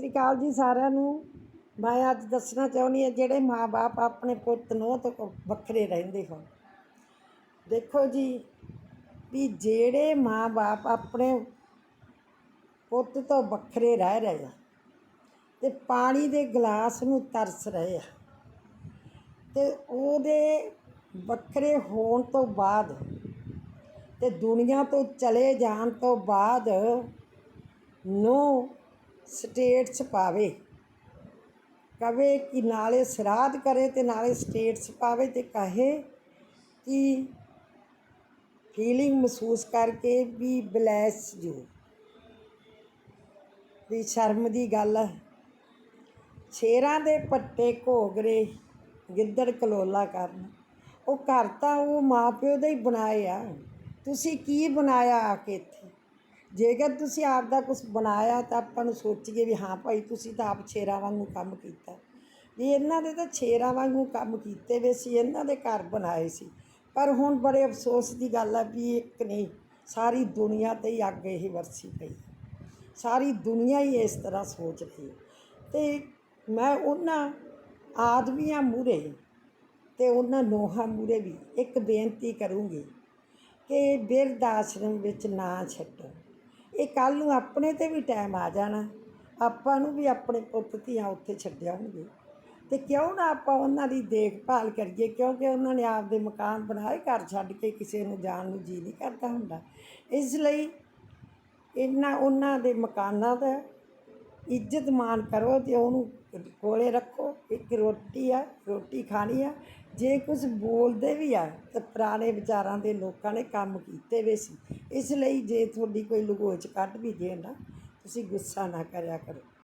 ਸ੍ਰੀ ਅਕਾਲ ਜੀ ਸਾਰਿਆਂ ਨੂੰ। ਮੈਂ ਅੱਜ ਦੱਸਣਾ ਚਾਹੁੰਦੀ ਹਾਂ, ਜਿਹੜੇ ਮਾਪੇ ਆਪਣੇ ਪੁੱਤ ਨੂੰ ਤੋਂ ਵੱਖਰੇ ਰਹਿੰਦੇ ਹੋਣ। ਦੇਖੋ ਜੀ, ਵੀ ਜਿਹੜੇ ਮਾਪੇ ਆਪਣੇ ਪੁੱਤ ਤੋਂ ਵੱਖਰੇ ਰਹਿ ਰਹੇ ਆ ਤੇ ਪਾਣੀ ਦੇ ਗਲਾਸ ਨੂੰ ਤਰਸ ਰਹੇ ਆ ਤੇ ਉਹਦੇ ਵੱਖਰੇ ਹੋਣ ਤੋਂ ਬਾਅਦ ਤੇ ਦੁਨੀਆ ਤੋਂ ਚਲੇ ਜਾਣ ਤੋਂ ਬਾਅਦ ਨੂੰ ਸਟੇਟਸ ਪਾਵੇ ਕਵੇ ਕਿ ਨਾਲੇ ਸਰਾਧ ਕਰੇ ਤੇ ਨਾਲੇ ਸਟੇਟਸ ਪਾਵੇ ਤੇ ਕਹੇ ਕਿ ਫੀਲਿੰਗ ਮਹਿਸੂਸ ਕਰਕੇ ਵੀ ਬਲੈਸ ਯੂ ਵੀ ਸ਼ਰਮ ਦੀ ਗੱਲ। ਹੈ ਸ਼ੇਰਾਂ ਦੇ ਪੱਟੇ ਘੋਗਰੇ, ਗਿੱਦੜ ਕਲੋਲਾ ਕਰਨ। ਉਹ ਘਰ ਤਾਂ ਉਹ ਮਾਪਿਓ ਦਾ ਹੀ ਬਣਾਏ ਆ ਤੁਸੀਂ ਕੀ ਬਣਾਇਆ ਆ ਕੇ ਇੱਥੇ? ਜੇਕਰ ਤੁਸੀਂ ਆਪ ਦਾ ਕੁਝ ਬਣਾਇਆ ਤਾਂ ਆਪਾਂ ਨੂੰ ਸੋਚੀਏ ਵੀ ਹਾਂ ਭਾਈ ਤੁਸੀਂ ਤਾਂ ਆਪ ਛੇਰਾਂ ਵਾਂਗੂ ਕੰਮ ਕੀਤਾ। ਵੀ ਇਹਨਾਂ ਦੇ ਤਾਂ ਛੇਰਾਂ ਵਾਂਗੂ ਕੰਮ ਕੀਤੇ ਵੇ ਸੀ, ਇਹਨਾਂ ਦੇ ਘਰ ਬਣਾਏ ਸੀ। ਪਰ ਹੁਣ ਬੜੇ ਅਫਸੋਸ ਦੀ ਗੱਲ ਆ ਵੀ ਇੱਕ ਨਹੀਂ, ਸਾਰੀ ਦੁਨੀਆ ਤੇ ਹੀ ਅੱਗ ਇਹ ਵਰਸੀ ਪਈ ਸਾਰੀ ਦੁਨੀਆ ਹੀ ਇਸ ਤਰ੍ਹਾਂ ਸੋਚ ਰਹੀ ਹੈ ਤੇ ਮੈਂ ਉਹਨਾਂ ਆਦਮੀਆਂ ਮੂਰੇ ਤੇ ਉਹਨਾਂ ਨੋਹਾਂ ਮੂਰੇ ਵੀ ਇੱਕ ਬੇਨਤੀ ਕਰੂੰਗੀ ਕਿ ਬਿਰਧ ਆਸ਼ਰਮ ਵਿੱਚ ਨਾ ਛੱਡੋ। ਇਹ ਕੱਲ ਨੂੰ ਆਪਣੇ ਤੇ ਵੀ ਟਾਈਮ ਆ ਜਾਣਾ। ਆਪਾਂ ਨੂੰ ਵੀ ਆਪਣੇ ਪੁੱਤ ਧੀਆਂ ਉੱਥੇ ਛੱਡਿਆ ਹੋਣਗੇ। ਤੇ ਕਿਉਂ ਨਾ ਆਪਾਂ ਉਹਨਾਂ ਦੀ ਦੇਖਭਾਲ ਕਰੀਏ, ਕਿਉਂਕਿ ਉਹਨਾਂ ਨੇ ਆਪਦੇ ਮਕਾਨ ਬਣਾਏ, ਘਰ ਛੱਡ ਕੇ ਕਿਸੇ ਨੂੰ ਜਾਣ ਨੂੰ ਜੀ ਨਹੀਂ ਕਰਦਾ ਹੁੰਦਾ। ਇਸ ਲਈ ਇਹਨਾਂ, ਉਹਨਾਂ ਦੇ ਮਕਾਨਾਂ ਦਾ ਇੱਜ਼ਤ ਮਾਣ ਕਰੋ ਤੇ ਉਹਨੂੰ ਕੋਲੇ ਰੱਖੋ, ਇੱਕ ਰੋਟੀ ਆ, ਰੋਟੀ ਖਾਣੀ ਆ। ਜੇ ਕੁਝ ਬੋਲਦੇ ਵੀ ਆ, ਤਾਂ ਪੁਰਾਣੇ ਵਿਚਾਰਾਂ ਦੇ ਲੋਕਾਂ ਨੇ ਕੰਮ ਕੀਤੇ ਵੇ ਸੀ। ਇਸ ਲਈ ਜੇ ਤੁਹਾਡੀ ਕੋਈ ਲਗੋਚ ਕੱਢ ਵੀ ਦੇ ਨਾ, ਤੁਸੀਂ ਗੁੱਸਾ ਨਾ ਕਰਿਆ ਕਰੋ।